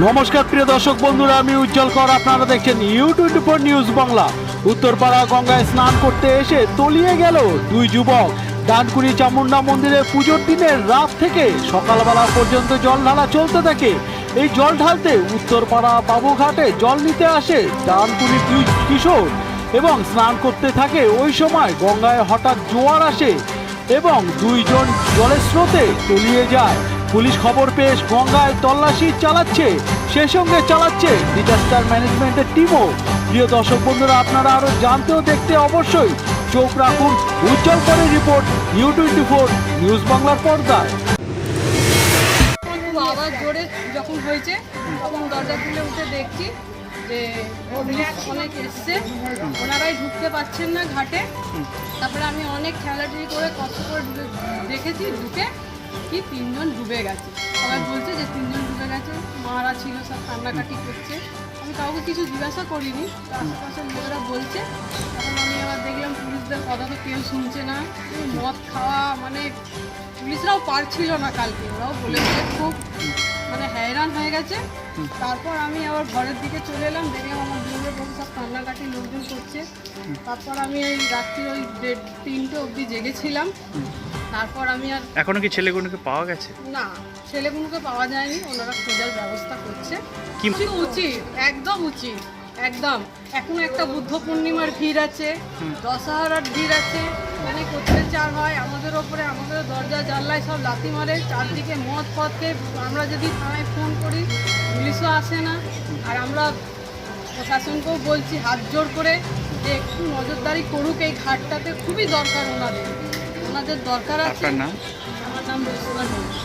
নমস্কার, প্রিয় দর্শক বন্ধুরা, আমি উজ্জ্বল কর। আপনারা দেখছেন U twenty four news Bangla Uttarpara গঙ্গায় স্নান করতে এসে তলিয়ে গেল দুই যুবক। ডানকুনি চামুন্ডা মন্দিরে পুজোর দিনের রাত থেকে সকালবেলা পর্যন্ত জল ঢালা চলতে থাকে এই জল ঢালতে উত্তরপাড়া বাবুঘাটে জল নিতে আসে ডানকুনি দুই কিশোর এবং স্নান করতে থাকে ওই সময় গঙ্গায় হঠাৎ জোয়ার আসে এবং দুইজন জলের স্রোতে তলিয়ে যায়। পুলিশ খবর পেয়ে গঙ্গায় তল্লাশি চালাচ্ছে। সে সঙ্গে চালাচ্ছে ডিজাস্টার ম্যানেজমেন্টের টিমও প্রিয় দর্শক বন্ধুরা, আপনারা আরও জানতেও দেখতে অবশ্যই চোখ রাখুন উজ্জ্বল করে report U twenty four news বাংলার পর্দায়। আওয়াজ জোরে যখন হয়েছে, তখন দরজা খুলে উঠে দেখছি যে অনেক এসছে। ওনারাই ঢুকতে পারছেন না ঘাটে। তারপরে আমি অনেক ঠেলাঠেলি করে কষ্ট করে দেখেছি, ঢুকে কি তিনজন ডুবে গেছে। সবাই বলছে যে তিনজন ডুবে গেছে, মারা ছিল, সব কান্নাকাটি করছে। আমি কাউকে কিছু জিজ্ঞাসা করিনি আশেপাশের লোকেরা বলছে। তখন আমি আবার দেখলাম পুলিশদের কথা তো কেউ শুনছে না। মদ খাওয়া মানে পুলিশরাও পারছিল না কালকে, ওরাও বলেছে খুব মানে হয়রান হয়ে গেছে। তারপর আমি আবার ঘরের দিকে চলে এলাম দেখলাম আমার দূরে বসে সব কান্নাকাটি লোকজন করছে। তারপর আমি এই রাত্রি ওই দেড় তিনটে অবধি জেগেছিলাম। তারপর আমি আর এখনও কি ছেলেগুলোকে পাওয়া গেছে? না ছেলেগুলোকে পাওয়া যায়নি ওনারা খোঁজার ব্যবস্থা করছে। কি উচিত একদম উচিত একদম। এখন একটা বুদ্ধ পূর্ণিমার ভিড় আছে দশহারার ভিড় আছে অনেক অত্যাচার হয় আমাদের ওপরে আমাদের দরজা জানলায় সব লাথি মারে চারদিকে মদ ফদকে আমরা যদি থানায় ফোন করি পুলিশও আসে না। আর আমরা প্রশাসনকেও বলছি হাত জোর করে যে একটু নজরদারি করুক এই ঘাটটাতে খুবই দরকার ওনাদের। ওনাদের দরকার আছে। আপনার নাম? আমার নাম ঘোষ